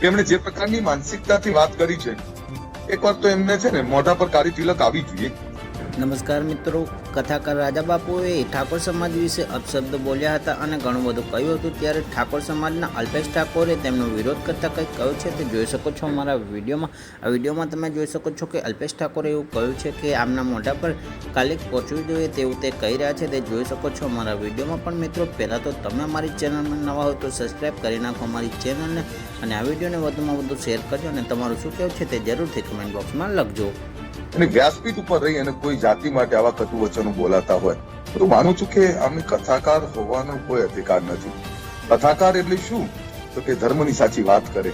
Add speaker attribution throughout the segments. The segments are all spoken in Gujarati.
Speaker 1: તેમણે જે પ્રકારની માનસિકતાથી વાત કરી છે એકવાર તો એમને છે ને મોઢા પર કાળી તિલક આવી જોઈએ.
Speaker 2: નમસ્કાર મિત્રો. કથાકાર રાજા બાપુએ ઠાકોર સમાજ વિશે અપશબ્દ બોલ્યા હતા અને ઘણું બધું કહ્યું હતું. ત્યારે ઠાકોર સમાજના અલ્પેશ ઠાકોરે તેમનો વિરોધ કરતાં કંઈક કહ્યું છે તે જોઈ શકો છો અમારા વિડીયોમાં. આ વિડીયોમાં તમે જોઈ શકો છો કે અલ્પેશ ઠાકોરે એવું કહ્યું છે કે આમના મોઢા પર કાલે પહોંચવું જોઈએ તેવું તે કહી રહ્યા છે. તે જોઈ શકો છો અમારા વિડીયોમાં. પણ મિત્રો, પહેલાં તો તમે અમારી ચેનલમાં નવા હોય તો સબસ્ક્રાઈબ કરી નાખો અમારી ચેનલને અને આ વિડીયોને વધુમાં વધુ શેર કરજો અને તમારું શું કહેવું છે તે જરૂરથી કમેન્ટ બોક્સમાં લખજો.
Speaker 1: અને વ્યાસપીઠ ઉપર રહી અને કોઈ જાતિ માટે આવા કટુ વચનો બોલાતા હોય, તો માનું છું કે આમને કથાકાર હોવાનો કોઈ અધિકાર નથી. કથાકાર એટલે શું? તો કે ધર્મની સાચી વાત કરે.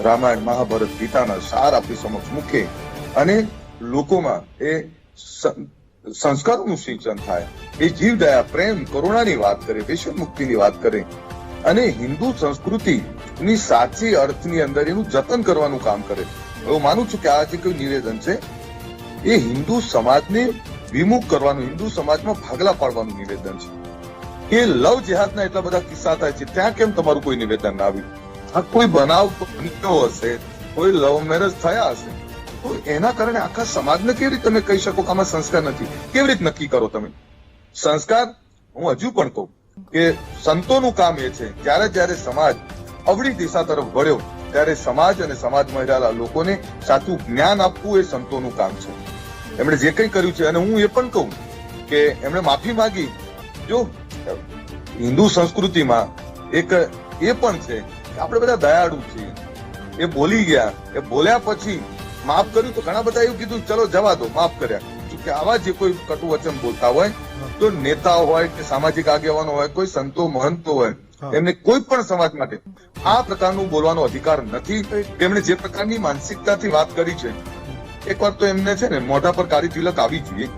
Speaker 1: રામાયણ, મહાભારત, ગીતાના સાર આપણી સમક્ષ મૂકે અને લોકોમાં એ સંસ્કારોનું સિંચન થાય. એ જીવ, દયા, પ્રેમ, કરુણાની વાત કરે વિશ્વ મુક્તિની વાત કરે અને હિન્દુ સંસ્કૃતિની સાચી અર્થની અંદર એનું જતન કરવાનું કામ કરે. હું માનું છું કે આ જે કોઈ નિવેદન છે એ હિન્દુ સમાજને વિમુખ કરવાનું, હિન્દુ સમાજમાં ભાગલા પાડવાનું નિવેદન છે. એ લવ જેહાદના એટલા બધા કિસ્સા થાય છે, ત્યાં કેમ તમારું કોઈ નિવેદન ના આવ્યું? આ કોઈ બનાવ બન્યો હશે, કોઈ લવ મેરેજ થયા હશે, તો એના કારણે આખા સમાજને કેવી રીતે તમે કહી શકો કે આમાં સંસ્કાર નથી? કેવી રીતે નક્કી કરો તમે? સંસ્કાર, હું હજુ પણ કહું કે સંતોનું કામ એ છે, જ્યારે જ્યારે સમાજ અવળી દિશા તરફ વળ્યો, ત્યારે સમાજ અને સમાજમાં રહેલા લોકોને સાચું જ્ઞાન આપવું એ સંતોનું કામ છે. એમણે જે કંઈ કર્યું છે અને હું એ પણ કહું કે એમણે માફી માંગી. જો હિન્દુ સંસ્કૃતિમાં એક એ પણ છે કે આપણે બધા દયાળુ છીએ. એ બોલી ગયા એ બોલ્યા પછી માફ કર્યું તો ઘણા બધા એવું કીધું ચલો જવા દો માફ કર્યા. કે આવા જે કોઈ કટુ વચન બોલતા હોય તો નેતાઓ હોય કે સામાજિક આગેવાનો હોય કોઈ સંતો મહંતો હોય એમને કોઈ પણ સમાજ માટે આ પ્રકારનું બોલવાનો અધિકાર નથી. તેમણે જે પ્રકારની માનસિકતાથી વાત કરી છે એકવાર તો એમને છે ને મોઢા પર કાળી તિલક આવી જોઈએ.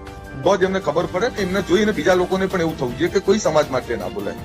Speaker 1: તો જ એમને ખબર પડે કે એમને જોઈને બીજા લોકોને પણ એવું થવું જોઈએ કે કોઈ સમાજ માટે ના બોલાય.